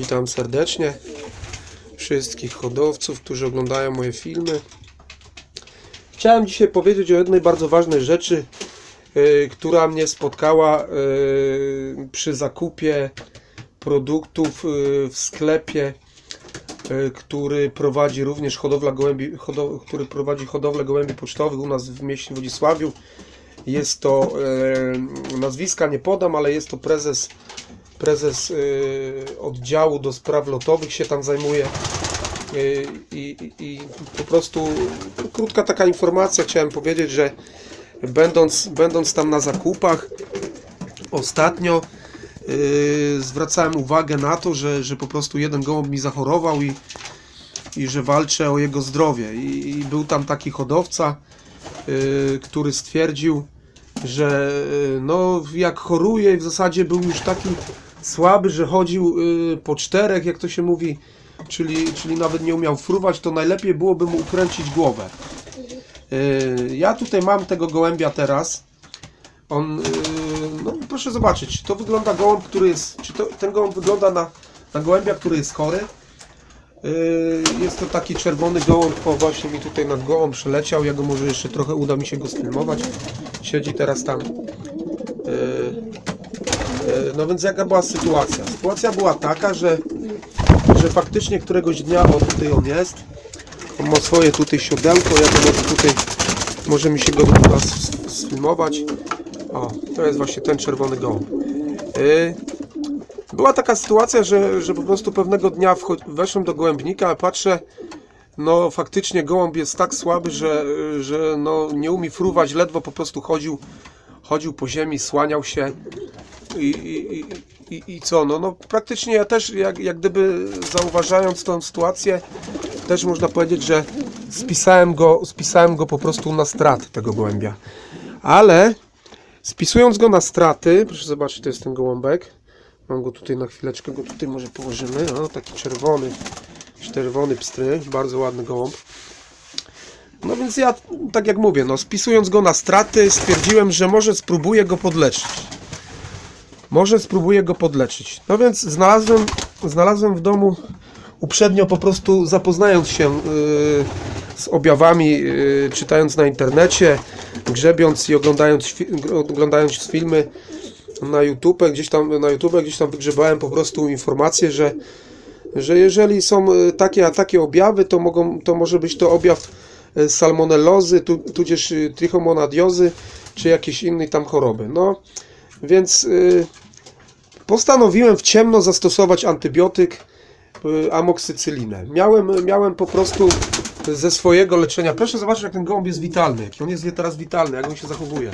Witam serdecznie wszystkich hodowców, którzy oglądają moje filmy. Chciałem dzisiaj powiedzieć o jednej bardzo ważnej rzeczy, y, która mnie spotkała y, przy zakupie produktów y, w sklepie, y, który prowadzi również hodowla gołębi, hodo, który prowadzi hodowlę gołębi pocztowych u nas w mieście Wodzisławiu. Jest to nazwiska nie podam, ale jest to prezes prezes y, oddziału do spraw lotowych się tam zajmuje. Y, I, i, I po prostu krótka taka informacja chciałem powiedzieć, że będąc, będąc tam na zakupach ostatnio y, zwracałem uwagę na to, że, że po prostu jeden gołąb mi zachorował i, i że walczę o jego zdrowie. I, i był tam taki hodowca, y, który stwierdził, że y, no jak choruje w zasadzie był już taki słaby, że chodził y, po czterech, jak to się mówi, czyli, czyli nawet nie umiał fruwać, to najlepiej byłoby mu ukręcić głowę. Y, Ja tutaj mam tego gołębia teraz. On, y, no proszę zobaczyć, czy to wygląda gołąb, który jest, czy to, ten gołąb wygląda na, na gołębia, który jest chory. Jest to taki czerwony gołąb, o właśnie mi tutaj nad gołą przeleciał, ja go może jeszcze trochę uda mi się go sfilmować. Siedzi teraz tam. No więc jaka była sytuacja? Sytuacja była taka, że, że faktycznie któregoś dnia, o tutaj on jest, on ma swoje tutaj siodełko, ja to może tutaj, może mi się go s- sfilmować. O, to jest właśnie ten czerwony gołąb. Y, była taka sytuacja, że, że po prostu pewnego dnia weszłem do gołębnika, patrzę, no faktycznie gołąb jest tak słaby, że, że no, nie umie fruwać, ledwo po prostu chodził, chodził po ziemi, słaniał się i, i, i, i, co, no, no praktycznie ja też jak, jak gdyby zauważając tą sytuację, też można powiedzieć, że spisałem go, spisałem go po prostu na strat tego gołębia. Ale spisując go na straty, proszę zobaczyć, to jest ten gołąbek, Mam go tutaj na chwileczkę, go tutaj może położymy. O, taki czerwony, czerwony pstry, bardzo ładny gołąb. No więc ja, tak jak mówię, no spisując go na straty, stwierdziłem, że może spróbuję go podleczyć. Może spróbuję go podleczyć. No więc znalazłem, znalazłem w domu uprzednio po prostu zapoznając się yy, z objawami, yy, czytając na internecie, grzebiąc i oglądając, oglądając filmy na YouTube, gdzieś tam na YouTube gdzieś tam wygrzebałem po prostu informację, że, że jeżeli są y, takie a takie objawy, to mogą to może być to objaw y, salmonellozy, tu, tudzież y, trichomonadiozy, czy jakiejś innej tam choroby. No, więc y, postanowiłem w ciemno zastosować antybiotyk y, amoksycylinę. Miałem, miałem po prostu ze swojego leczenia. Proszę zobaczyć, jak ten gołąb jest witalny, jaki on jest teraz witalny, jak on się zachowuje.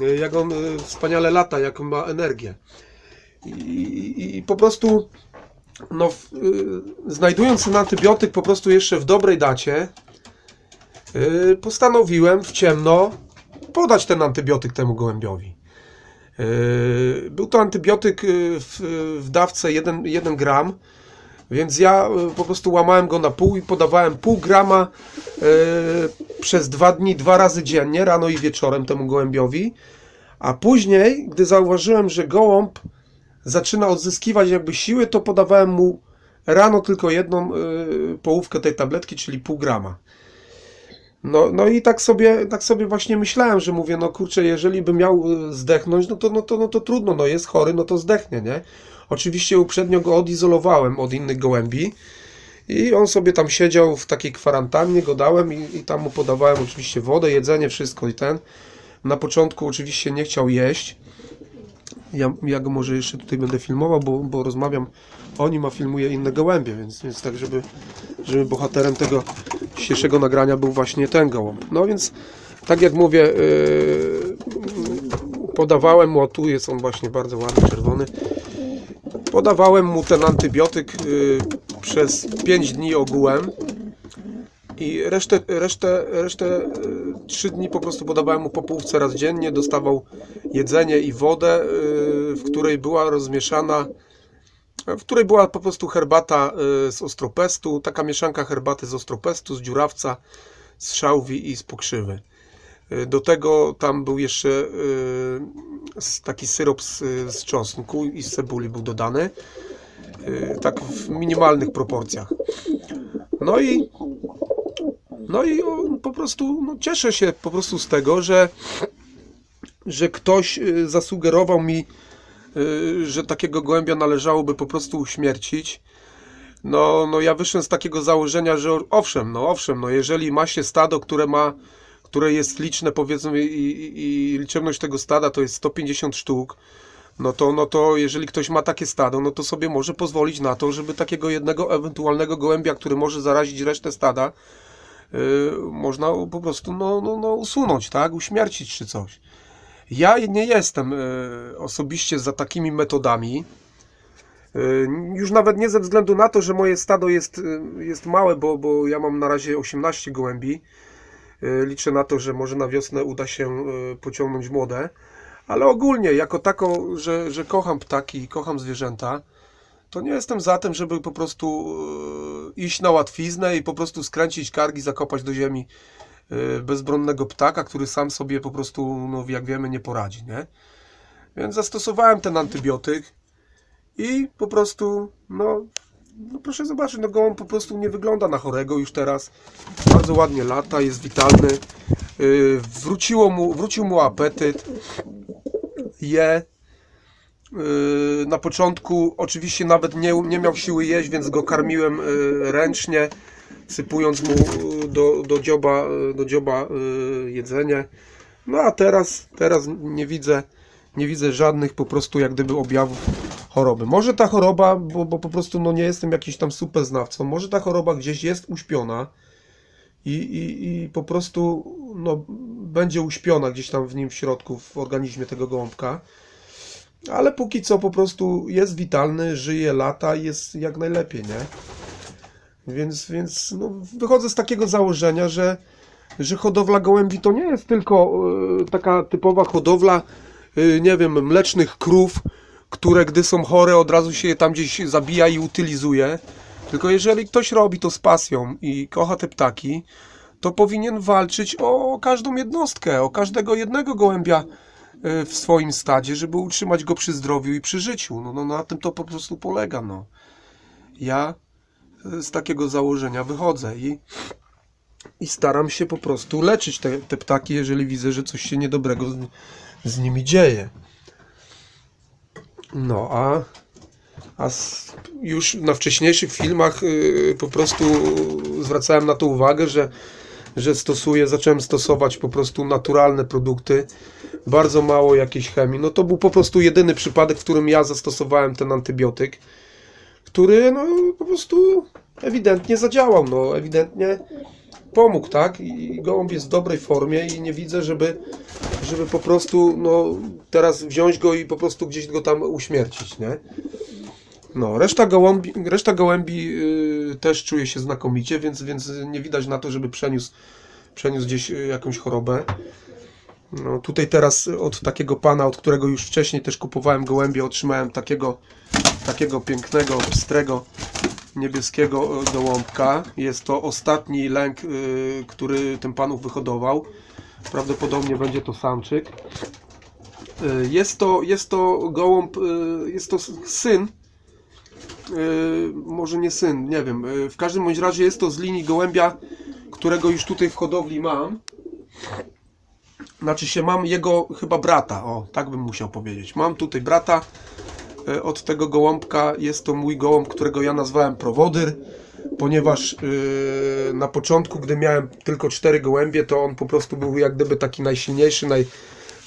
Y, jak on wspaniale lata, jak on ma energię. I, i, i po prostu, no, znajdując ten antybiotyk po prostu jeszcze w dobrej dacie, postanowiłem w ciemno podać ten antybiotyk temu gołębiowi. Y, Był to antybiotyk y, w, w dawce 1, 1 gram, więc ja y, po prostu łamałem go na pół i podawałem pół grama przez dwa dni, dwa razy dziennie, rano i wieczorem temu gołębiowi. A później, gdy zauważyłem, że gołąb zaczyna odzyskiwać jakby siły, to podawałem mu rano tylko jedną połówkę tej tabletki, czyli pół grama. No, no i tak sobie, tak sobie właśnie myślałem, że mówię, no kurczę, jeżeli by miał y, zdechnąć, no to, no to, no to trudno, no jest chory, no to zdechnie, nie? Oczywiście uprzednio go odizolowałem od innych gołębi i on sobie tam siedział w takiej kwarantannie, go dałem i, i tam mu podawałem oczywiście wodę, jedzenie, wszystko i ten. Na początku oczywiście nie chciał jeść. Ja, ja go może jeszcze tutaj będę filmował, bo, bo rozmawiam o nim, a filmuję inne gołębie, więc, więc tak, żeby, żeby bohaterem tego dzisiejszego nagrania był właśnie ten gołąb. No więc, tak jak mówię, yy, podawałem mu, o tu jest on właśnie bardzo ładny, czerwony. Podawałem mu ten antybiotyk yy, przez 5 dni ogółem. I resztę, resztę, resztę 3 dni po prostu podawałem mu po półce raz dziennie, dostawał jedzenie i wodę, y, w której była rozmieszana, w której była po prostu herbata y, z ostropestu, taka mieszanka herbaty z ostropestu, z dziurawca, z szałwi i z pokrzywy. Y, Do tego tam był jeszcze y, taki syrop z, z czosnku i z cebuli był dodany. tak w minimalnych proporcjach. No i no i po prostu no, cieszę się po prostu z tego, że, że ktoś zasugerował mi, że takiego gołębia należałoby po prostu uśmiercić. No, no ja wyszłem z takiego założenia, że owszem, no owszem, no jeżeli ma się stado, które ma, które jest liczne powiedzmy i, i, i liczebność tego stada to jest 150 sztuk, no to, no to jeżeli ktoś ma takie stado, no to sobie może pozwolić na to, żeby takiego jednego ewentualnego gołębia, który może zarazić resztę stada, yy, można po prostu no, no, no usunąć, tak, uśmiercić czy coś. Ja nie jestem yy, osobiście za takimi metodami. Yy, Już nawet nie ze względu na to, że moje stado jest, yy, jest małe, bo, bo ja mam na razie 18 gołębi. Liczę na to, że może na wiosnę uda się pociągnąć młode. Ale ogólnie, jako tako, że, że kocham ptaki i kocham zwierzęta, to nie jestem za tym, żeby po prostu iść na łatwiznę i po prostu skręcić kargi, zakopać do ziemi bezbronnego ptaka, który sam sobie po prostu, no jak wiemy, nie poradzi, nie? Więc zastosowałem ten antybiotyk i po prostu, no, no proszę zobaczyć, no gołąb po prostu nie wygląda na chorego już teraz. Bardzo ładnie lata, jest witalny. Yy, wróciło mu, wrócił mu apetyt. Je. Yy, Na początku oczywiście nawet nie, nie miał siły jeść, więc go karmiłem ręcznie, sypując mu yy, do, do dzioba, yy, do dzioba yy, jedzenie. No a teraz, teraz nie widzę, nie widzę żadnych po prostu jak gdyby objawów choroby. Może ta choroba, bo, bo po prostu no nie jestem jakiś tam super znawcą, może ta choroba gdzieś jest uśpiona i, i, i po prostu no, będzie uśpiona gdzieś tam w nim w środku, w organizmie tego gołąbka. Ale póki co po prostu jest witalny, żyje lata i jest jak najlepiej, nie? Więc, więc no, wychodzę z takiego założenia, że, że hodowla gołębi to nie jest tylko e, taka typowa hodowla, e, nie wiem, mlecznych krów, które gdy są chore od razu się je tam gdzieś zabija i utylizuje. Tylko jeżeli ktoś robi to z pasją i kocha te ptaki, to powinien walczyć o każdą jednostkę, o każdego jednego gołębia e, w swoim stadzie, żeby utrzymać go przy zdrowiu i przy życiu. No, no na tym to po prostu polega. No. Ja z takiego założenia wychodzę i, i staram się po prostu leczyć te, te ptaki, jeżeli widzę, że coś się niedobrego z, z nimi dzieje. No a, a s- już na wcześniejszych filmach y, po prostu zwracałem na to uwagę, że, że stosuję, zacząłem stosować po prostu naturalne produkty, bardzo mało jakiejś chemii. No to był po prostu jedyny przypadek, w którym ja zastosowałem ten antybiotyk, który no po prostu ewidentnie zadziałał, no ewidentnie pomógł, tak? I gołąb jest w dobrej formie i nie widzę, żeby, żeby po prostu no, teraz wziąć go i po prostu gdzieś go tam uśmiercić, nie? No, reszta gołębi, reszta gołębi yy, też czuje się znakomicie, więc, więc nie widać na to, żeby przeniósł, przeniósł gdzieś yy, jakąś chorobę. No, tutaj teraz od takiego pana, od którego już wcześniej też kupowałem gołębie, otrzymałem takiego, takiego pięknego, pstrego, niebieskiego e, gołąbka. Jest to ostatni lęk, y, który ten panów wyhodował. Prawdopodobnie będzie to samczyk. Y, Jest to, jest to gołąb, y, jest to syn. Może nie syn, nie wiem. W każdym bądź razie jest to z linii gołębia, którego już tutaj w hodowli mam. Znaczy się mam jego chyba brata, o, tak bym musiał powiedzieć. Mam tutaj brata e, od tego gołąbka. Jest to mój gołąb, którego ja nazwałem Prowodyr, ponieważ yy, na początku, gdy miałem tylko cztery gołębie, to on po prostu był jak gdyby taki najsilniejszy, naj,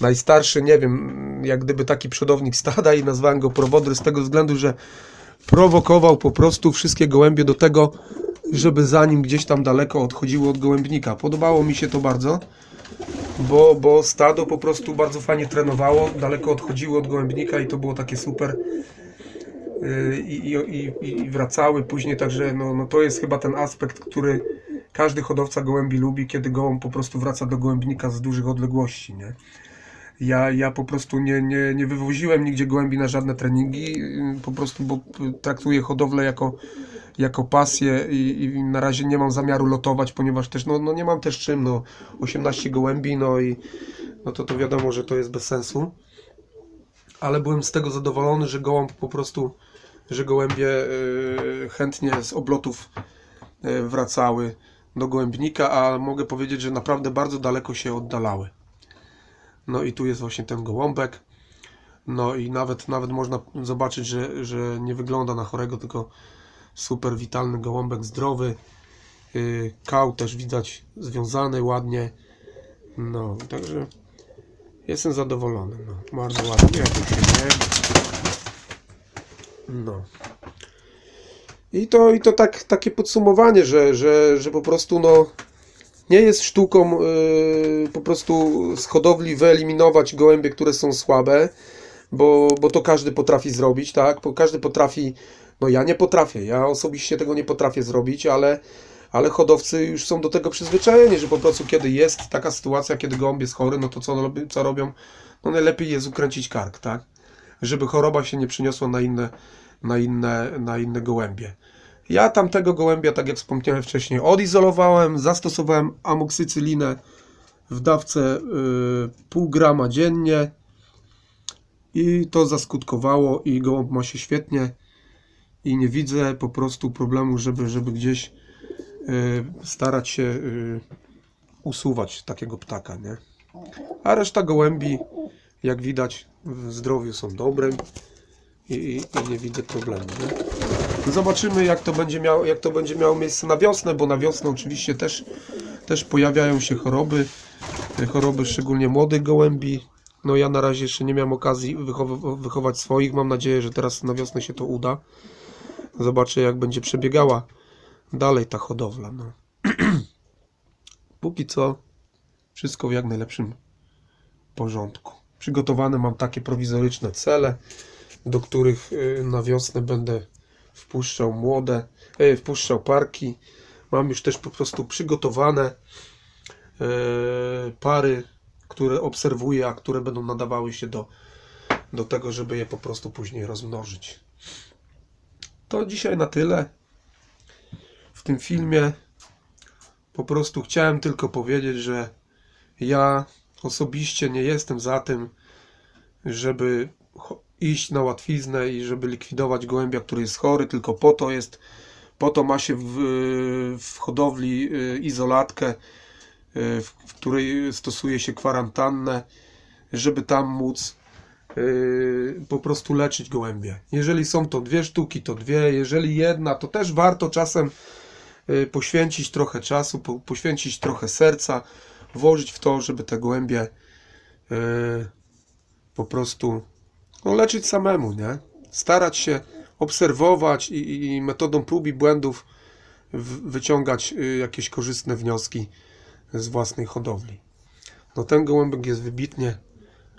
najstarszy, nie wiem, jak gdyby taki przodownik stada i nazwałem go Prowodyr z tego względu, że prowokował po prostu wszystkie gołębie do tego, żeby za nim gdzieś tam daleko odchodziło od gołębnika. Podobało mi się to bardzo bo, bo stado po prostu bardzo fajnie trenowało, daleko odchodziło od gołębnika i to było takie super. I, i, i, i wracały później, także no, no to jest chyba ten aspekt, który każdy hodowca gołębi lubi, kiedy gołąb po prostu wraca do gołębnika z dużych odległości, nie? Ja, ja po prostu nie, nie, nie wywoziłem nigdzie gołębi na żadne treningi, yy, po prostu bo traktuję hodowlę jako, jako pasję i, i na razie nie mam zamiaru lotować, ponieważ też no, no nie mam też czym, no 18 gołębi, no i no to, to wiadomo, że to jest bez sensu. Ale byłem z tego zadowolony, że gołąb po prostu że gołębie y, chętnie z oblotów y, wracały do gołębnika, a mogę powiedzieć, że naprawdę bardzo daleko się oddalały. No i tu jest właśnie ten gołąbek. No i nawet, nawet można zobaczyć, że, że nie wygląda na chorego, tylko super witalny gołąbek, zdrowy. Yy, Kał też widać związany ładnie. No, także jestem zadowolony. No, bardzo ładnie. No. I to, i to tak, takie podsumowanie, że, że, że po prostu no, nie jest sztuką yy, po prostu z hodowli wyeliminować gołębie, które są słabe, bo, bo to każdy potrafi zrobić, tak? Bo każdy potrafi, no ja nie potrafię, ja osobiście tego nie potrafię zrobić, ale, ale hodowcy już są do tego przyzwyczajeni, że po prostu kiedy jest taka sytuacja, kiedy gołąb jest chory, no to co, co robią? No najlepiej jest ukręcić kark, tak? Żeby choroba się nie przyniosła na inne, na inne, na inne gołębie. Ja tamtego gołębia, tak jak wspomniałem wcześniej, odizolowałem, zastosowałem amoksycylinę w dawce y, pół grama dziennie i to zaskutkowało i gołąb ma się świetnie i nie widzę po prostu problemu, żeby, żeby gdzieś y, starać się y, usuwać takiego ptaka, nie? A reszta gołębi, jak widać, w zdrowiu są dobre i, i, i nie widzę problemu, nie? Zobaczymy, jak to będzie miało, jak to będzie miało miejsce na wiosnę, bo na wiosnę oczywiście też, też pojawiają się choroby, choroby szczególnie młodych gołębi. No ja na razie jeszcze nie miałem okazji wychow- wychować swoich. Mam nadzieję, że teraz na wiosnę się to uda. Zobaczę, jak będzie przebiegała dalej ta hodowla. No. Póki co wszystko w jak najlepszym porządku. Przygotowane mam takie prowizoryczne cele, do których y, na wiosnę będę wpuszczał młode, e, wpuszczał parki. Mam już też po prostu przygotowane e, pary, które obserwuję, a które będą nadawały się do, do tego, żeby je po prostu później rozmnożyć. To dzisiaj na tyle w tym filmie. Po prostu chciałem tylko powiedzieć, że ja osobiście nie jestem za tym, żeby iść na łatwiznę i żeby likwidować gołębia, który jest chory, tylko po to jest, po to ma się w, w hodowli y, izolatkę, y, w, w której stosuje się kwarantannę, żeby tam móc y, po prostu leczyć gołębie. Jeżeli są to dwie sztuki, to dwie, jeżeli jedna, to też warto czasem poświęcić trochę czasu, po, poświęcić trochę serca, włożyć w to, żeby te gołębie po prostu no, leczyć samemu, nie? Starać się obserwować i, i metodą prób i błędów wyciągać y, jakieś korzystne wnioski z własnej hodowli. No ten gołąbek jest wybitnie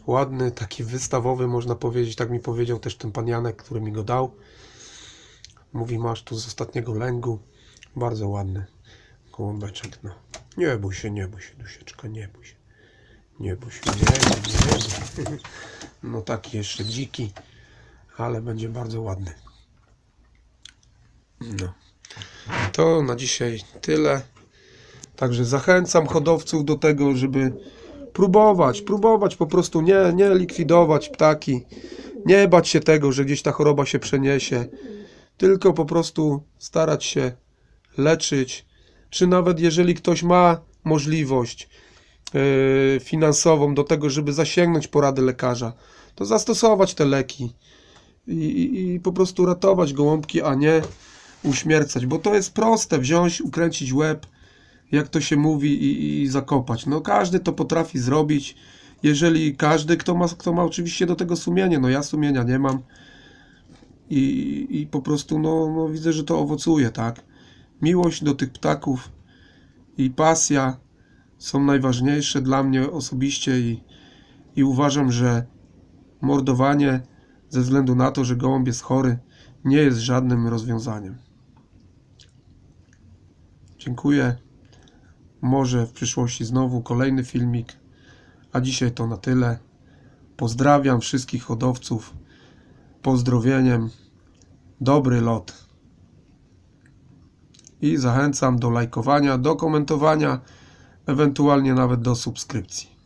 ładny, taki wystawowy można powiedzieć, tak mi powiedział też ten pan Janek, który mi go dał. Mówi, masz tu z ostatniego lęgu. Bardzo ładny gołąbeczek, no. Nie bój się, nie bój się, dusieczka, nie bój się. Nie się, nie. No taki jeszcze dziki, ale będzie bardzo ładny. No. To na dzisiaj tyle. Także zachęcam hodowców do tego, żeby próbować, próbować po prostu nie, nie likwidować ptaki, nie bać się tego, że gdzieś ta choroba się przeniesie, tylko po prostu starać się leczyć, czy nawet jeżeli ktoś ma możliwość finansową do tego, żeby zasięgnąć porady lekarza, to zastosować te leki i, i, i po prostu ratować gołąbki, a nie uśmiercać, bo to jest proste, wziąć, ukręcić łeb, jak to się mówi i, i zakopać. No każdy to potrafi zrobić, jeżeli każdy, kto ma, kto ma oczywiście do tego sumienie, no ja sumienia nie mam i, i po prostu no, no widzę, że to owocuje, tak. Miłość do tych ptaków i pasja są najważniejsze dla mnie osobiście i, i uważam, że mordowanie ze względu na to, że gołąb jest chory, nie jest żadnym rozwiązaniem. Dziękuję. Może w przyszłości znowu kolejny filmik, a dzisiaj to na tyle. Pozdrawiam wszystkich hodowców. Pozdrowieniem. Dobry lot. I zachęcam do lajkowania, do komentowania, ewentualnie nawet do subskrypcji.